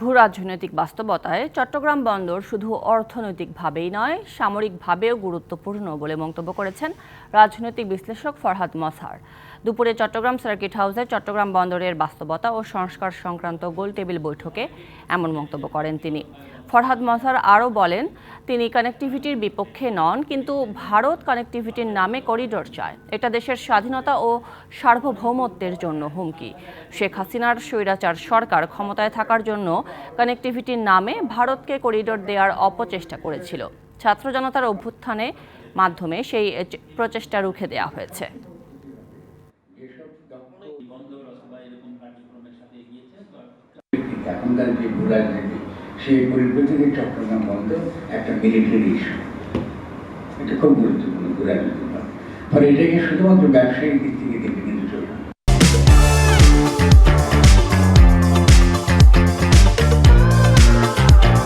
ভূ রাজনৈতিক বাস্তবতায় চট্টগ্রাম বন্দর শুধু অর্থনৈতিকভাবেই নয়, সামরিকভাবেও গুরুত্বপূর্ণ বলে মন্তব্য করেছেন রাজনৈতিক বিশ্লেষক ফরহাদ মসার দুপুরে চট্টগ্রাম সার্কিট হাউসে চট্টগ্রাম বন্দরের বাস্তবতা ও সংস্কার সংক্রান্ত গোলটেবিল বৈঠকে এমন মন্তব্য করেন তিনি। ফরহাদ মসার আরও বলেন তিনি কানেক্টিভিটির বিপক্ষে নন, কিন্তু ভারত কানেক্টিভিটির নামে করিডোর চায়। এটা দেশের স্বাধীনতা ও সার্বভৌমত্বের জন্য হুমকি। শেখ হাসিনার স্বৈরাচার সরকার ক্ষমতায় থাকার জন্য কানেক্টিভিটির নামে ভারতকে করিডোর দেওয়ার অপচেষ্টা করেছিল। ছাত্র জনতার অভ্যুত্থানে মাধ্যমে সেই প্রচেষ্টা রুখে দেওয়া হয়েছে। এখনকার যে সেই পরিপ্রেক্ষিতে চট্টগ্রাম বন্ধ একটা মিলিটারি ইস্যু এটা খুব গুরুত্বপূর্ণ ভূ রাজনীতি ফলে এটাকে শুধুমাত্র ব্যবসায়িক দিক থেকে